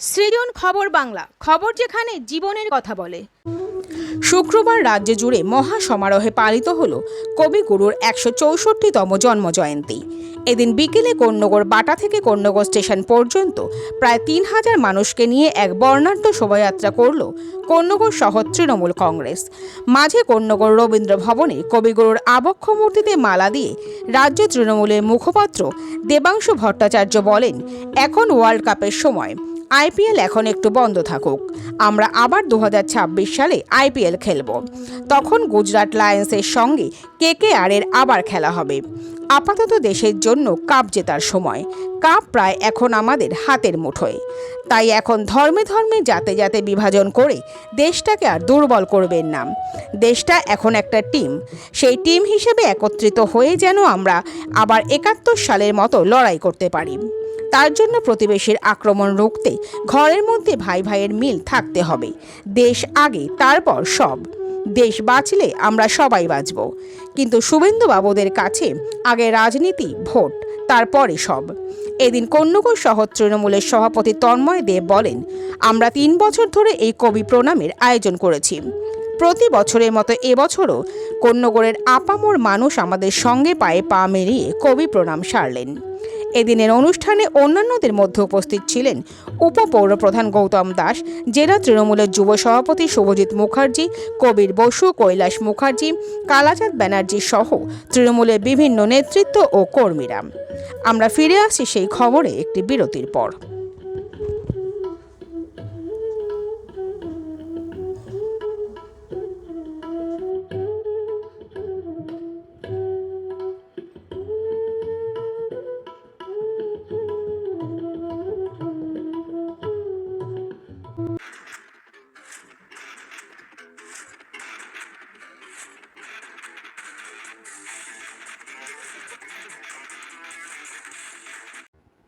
সৃজন খবর বাংলা, খবর যেখানে জীবনের কথা বলে। শুক্রবার রাজ্য জুড়ে মহা সমারোহে পালিত হল কবিগুরুর একশো চৌষট্টিতম জন্মজয়ন্তী। এদিন বিকেলে কর্ণগর বাটা থেকে কর্ণগর স্টেশন পর্যন্ত প্রায় তিন হাজার মানুষকে নিয়ে এক বর্ণাঢ্য শোভাযাত্রা করল কর্ণগর শহর তৃণমূল কংগ্রেস। মাঝে কর্ণগর রবীন্দ্র ভবনে কবিগুরুর আবক্ষ মূর্তিতে মালা দিয়ে রাজ্য তৃণমূলের মুখপাত্র দেবাংশু ভট্টাচার্য বলেন, এখন ওয়ার্ল্ড কাপের সময়। আইপিএল এখন একটু বন্ধ থাকুক। আমরা আবার দু হাজার ছাব্বিশ সালে আইপিএল খেলব। তখন গুজরাট লায়ন্সের সঙ্গে কেকেআর এর আবার খেলা হবে। আপাতত দেশের জন্য কাপ জেতার সময়। কাপ প্রায় এখন আমাদের হাতের মুঠোয়। তাই এখন ধর্মে ধর্মে যাতে যাতে বিভাজন করে দেশটাকে আর দুর্বল করবেন না। দেশটা এখন একটা টিম। সেই টিম হিসেবে একত্রিত হয়ে যেন আমরা আবার একাত্তর সালের মতো লড়াই করতে পারি। তার জন্য প্রতিবেশীর আক্রমণ রুখতে ঘরের মধ্যে ভাই ভাইয়ের মিল থাকতে হবে। দেশ আগে, তারপর সব। দেশ বাঁচলে আমরা সবাই বাঁচব। কিন্তু শুভেন্দু বাবুদের কাছে আগে রাজনীতি, ভোট, তারপরে সব। এদিন কন্যকর শহর তৃণমূলের সভাপতি তন্ময় দেব বলেন, আমরা তিন বছর ধরে এই কবি প্রণামের আয়োজন করেছি। প্রতি বছরের মতো এবছরও কন্যগড়ের আপামোর মানুষ আমাদের সঙ্গে পায়ে পা মিলিয়ে কবি প্রণাম সারলেন। এদিনের অনুষ্ঠানে অন্যান্যদের মধ্যে উপস্থিত ছিলেন উপপৌর প্রধান গৌতম দাস, জেলা তৃণমূলের যুব সভাপতি শুভজিৎ মুখার্জি, কবির বসু, কৈলাস মুখার্জি, কালাচাঁদ ব্যানার্জি সহ তৃণমূলের বিভিন্ন নেতৃত্ব ও কর্মীরা। আমরা ফিরে আসি সেই খবরে, একটি বিরতির পর।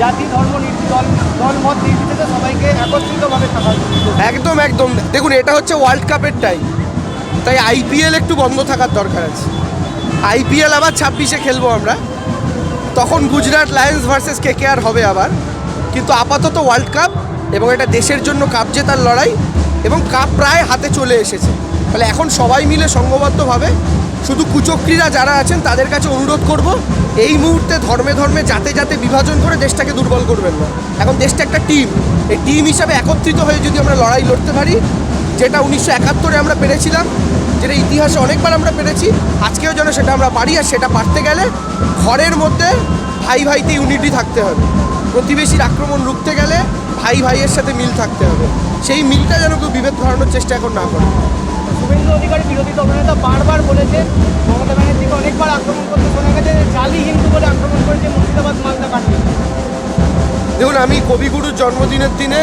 জাতি, ধর্ম দল দল মত নির্বিশেষে সবাইকে একত্রিতভাবে থাকা একদম একদম। দেখুন, এটা হচ্ছে ওয়ার্ল্ড কাপের টাইম তাই আইপিএল একটু বন্ধ থাকার দরকার আছে। আইপিএল আবার ছাব্বিশে খেলব আমরা। তখন গুজরাট লায়ন্স ভার্সেস কেকেআর হবে আবার। কিন্তু আপাতত ওয়ার্ল্ড কাপ এবং এটা দেশের জন্য কাপ জেতার লড়াই এবং কাপ প্রায় হাতে চলে এসেছে। তাহলে এখন সবাই মিলে সংঘবদ্ধভাবে শুধু কুচক্রীরা যারা আছেন তাদের কাছে অনুরোধ করব, এই মুহূর্তে ধর্মে ধর্মে যাতে যাতে বিভাজন করে দেশটাকে দুর্বল করবেন না। এখন দেশটা একটা টিম। এই টিম হিসাবে একত্রিত হয়ে যদি আমরা লড়াই লড়তে পারি, যেটা উনিশশো একাত্তরে আমরা পেরেছিলাম, যেটা ইতিহাসে অনেকবার আমরা পেরেছি, আজকেও যেন সেটা আমরা পারি আর সেটা পারতে গেলে ঘরের মধ্যে ভাই ভাইতে ইউনিটি থাকতে হবে। প্রতিবেশীর আক্রমণ রুখতে গেলে ভাই ভাইয়ের সাথে মিল থাকতে হবে। সেই মিলটা যেন কেউ বিভেদ ধরানোর চেষ্টা এখন না করে। শুভেন্দু অধিকারী বিরোধী দলনেতা বারবার বলেছেন, মমতা ব্যানার্জিকে অনেকবার আক্রমণ করতে শোনা গেছে জালি হিন্দু বলে আক্রমণ করেছে মুর্শিদাবাদ, মালদা কাটবে দেখুন, আমি কবিগুরুর জন্মদিনের দিনে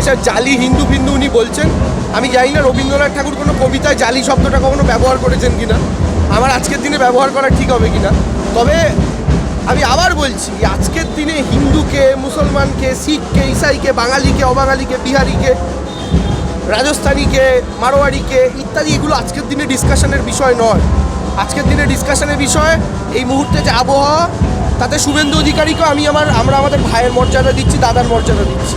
এসব জালি হিন্দু ফিন্দু উনি বলছেন। আমি জানি না রবীন্দ্রনাথ ঠাকুর কোনো কবিতায় জালি শব্দটা কখনো ব্যবহার করেছেন কিনা। আমার আজকের দিনে ব্যবহার করা ঠিক হবে কিনা। তবে আমি আবার বলছি, আজকের দিনে হিন্দুকে, মুসলমানকে, শিখকে, ইসাইকে, বাঙালিকে, অবাঙালিকে, বিহারিকে রাজস্থানীকে, মারোয়াড়িকে ইত্যাদি, এগুলো আজকের দিনে ডিসকাশনের বিষয় নয়। আজকের দিনে ডিসকাশনের বিষয়, এই মুহূর্তে যে আবহাওয়া, তাতে শুভেন্দু অধিকারীকেও আমি আমার, আমরা আমাদের ভাইয়ের মর্যাদা দিচ্ছি, দাদার মর্যাদা দিচ্ছি।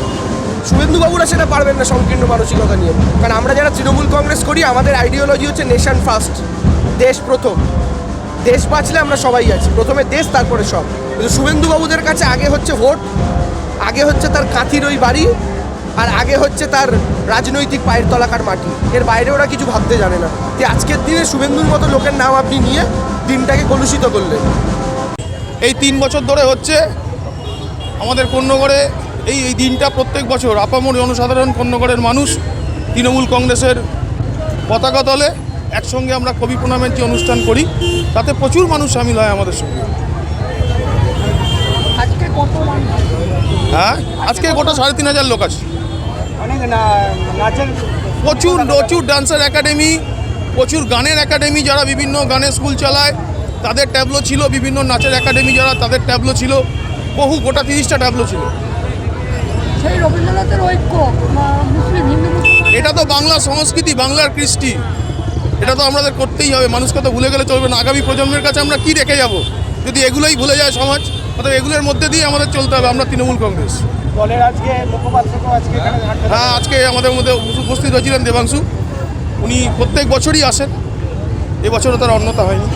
শুভেন্দুবাবুরা সেটা পারবেন না সংকীর্ণ মানসিকতা নিয়ে। কারণ আমরা যারা তৃণমূল কংগ্রেস করি, আমাদের আইডিওলজি হচ্ছে নেশন ফার্স্ট দেশ প্রথম। দেশ বাঁচলে আমরা সবাই আছি, প্রথমে দেশ, তারপরে সব। কিন্তু শুভেন্দুবাবুদের কাছে আগে হচ্ছে ভোট, আগে হচ্ছে তার কাঁথির ওই বাড়ি আর আগে হচ্ছে তার রাজনৈতিক পায়ের তলাকার মাটি। এর বাইরে ওরা কিছু ভাবতে জানে না। যে আজকের দিনে শুভেন্দুর মতো লোকের নাম আপনি নিয়ে দিনটাকে কলুষিত করলেন। এই তিন বছর ধরে হচ্ছে আমাদের কন্যগড়ে এই এই দিনটা প্রত্যেক বছর আপামর জনসাধারণ কন্যগড়ের মানুষ তৃণমূল কংগ্রেসের পতাকা তলে একসঙ্গে আমরা কবি প্রণামের যে অনুষ্ঠান করি তাতে প্রচুর মানুষ সামিল হয় আমাদের সঙ্গে। হ্যাঁ? আজকে গোটা সাড়ে তিন হাজার লোক আছে। প্রচুর প্রচুর ডান্সার একাডেমি প্রচুর গানের একাডেমি যারা বিভিন্ন গানের স্কুল চালায় তাদের ট্যাবলো ছিল বিভিন্ন নাচের একাডেমি যারা তাদের ট্যাবলো ছিল বহু গোটা তিরিশটা ট্যাবলো ছিল। সেই রবীন্দ্রনাথের ঐক্য মুসলিম হিন্দু এটা তো বাংলা সংস্কৃতি বাংলার কৃষ্টি। এটা তো আমাদের করতেই হবে মানুষকে তো ভুলে গেলে চলবে না। আগামী প্রজন্মের কাছে আমরা কি রেখে যাব? যদি এগুলোই ভুলে যায় সমাজ অর্থাৎ এগুলোর মধ্যে দিয়ে আমাদের চলতে হবে আমরা তৃণমূল কংগ্রেস। হ্যাঁ আজকে আমাদের মধ্যে উপস্থিত হয়েছিলেন দেবাংশু। উনি প্রত্যেক বছরই আসেন। এবছরও তার অন্যতা হয়নি।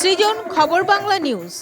সৃজন খবর বাংলা নিউজ।